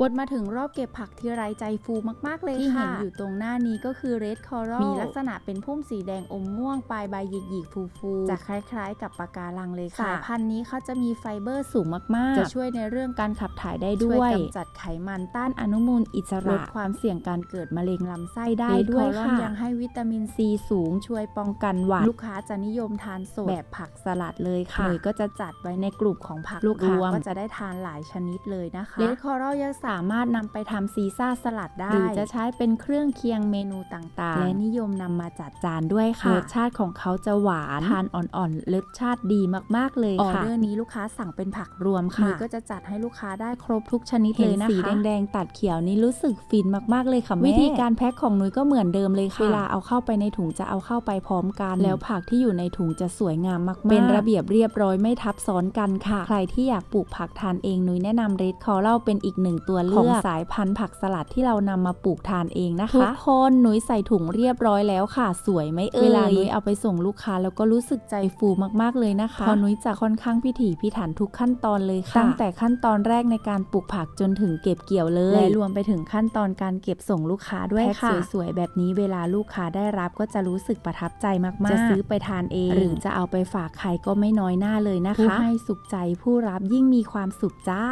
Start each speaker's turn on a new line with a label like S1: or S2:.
S1: วนมาถึงรอบเก็บผักที่ไรใจฟูมากๆเลย
S2: ที่
S1: ค่ะ
S2: เห็นอยู่ตรงหน้านี้ก็คือ red coral
S1: มีลักษณะเป็นพุ่มสีแดงอมม่วงปลายใบหยิกๆฟูๆจะคล้ายๆ กับปะการังเลยค่ะ สายพันธุ์นี้เขาจะมีไฟเบอร์สูงมากๆ จะช่วยในเรื่องการขับถ่ายได้ด้วย
S2: ช่วย
S1: กำจัดไขมันต้านอนุมูลอิสระลดความเสี่ยงการเกิดมะเร็งลำไส้ได้
S2: Red
S1: ด้วย
S2: Coral
S1: ค่ะยังให้วิตามินซีสูงช่วยป้องกันหวัดลูกค้าจะนิยมทานสดแบบผักสลัดเลยค่ะเลยก็จะจัดไว้ในกลุ่มของผัก
S2: ลูกค้าร
S1: วมก็จะได้ทานหลายชนิดเลยนะคะเรดคอรัลยังสามารถนำไปทำซีซ่าสลัดได้ หรือจะใช้เป็นเครื่องเคียงเมนูต่างๆ และนิยมนำมาจัดจานด้วยค่ะรสชาติของเขาจะหวานทานอ่อนๆรสชาติดีมากๆเลยค่ะออเดอร์นี้ลูกค้าสั่งเป็นผักรวมค่ะก็จะจัดให้ลูกค้าได้ครบทุกชนิด
S2: เห็
S1: เล
S2: น
S1: ยนะคะ
S2: สีแดงๆตัดเขียวนี่รู้สึกฟินมากๆเลยค่ะแม่
S1: วิธีการแพ็คของนุ้ยก็เหมือนเดิมเลยค่ะ
S2: เว
S1: เว
S2: ลา
S1: ลา
S2: เอา
S1: เอาเข้าไปในถุงจะเอาเข้าไปพร้อมกัน
S2: แล้
S1: แล้ววผักที่อยู่ในถุงจะสวยงามมากๆ
S2: เป็น
S1: ระ
S2: ระเบี
S1: เบีย
S2: ย
S1: บบเรียบร้อยไม่ทับซ้อนกันค่ะ ใครที่อยากปลูกผักทานเองนุ้ยแนะนำเรดคอรัลเป็นอีกหนึ่งตัวเลือกของสายพันธุ์ผักสลัดที่เรานำมาปลูกทานเองนะคะ ทุกคนนุ้ยใส่ถุงเรียบร้อยแล้วค่ะ สวยไหมเอ่ย
S2: เว
S1: เว
S2: ลา
S1: ลา
S2: นุ้
S1: นุ้
S2: ย
S1: ยเอาไปส่งลูกค้าแล้วก็รู้สึกใจฟูมากๆเลยนะคะเพอนุ้ยจะค่อนข้างพิถีพิถันทุกขั้นตอนเลยค่ะ ตั้งแต่ขั้นตอนแรกในการปลูกผักจนถึงเก็บเกี่ยวเลยและรวมไปถึงขั้นตอนการเก็บส่งลูกค้าด้วย
S2: แพ็ค
S1: ค่ะสวยๆแบบนี้เวลาลูกค้าได้รับก็จะรู้สึกประทับใจมากๆ จะซื้อไปทานเอง หรือจะเอาไปฝากใครก็ไม่น้อยหน้าเลยนะคะ ผู้ให้สุขใจผู้รับยิ่งมีความสุขจ้า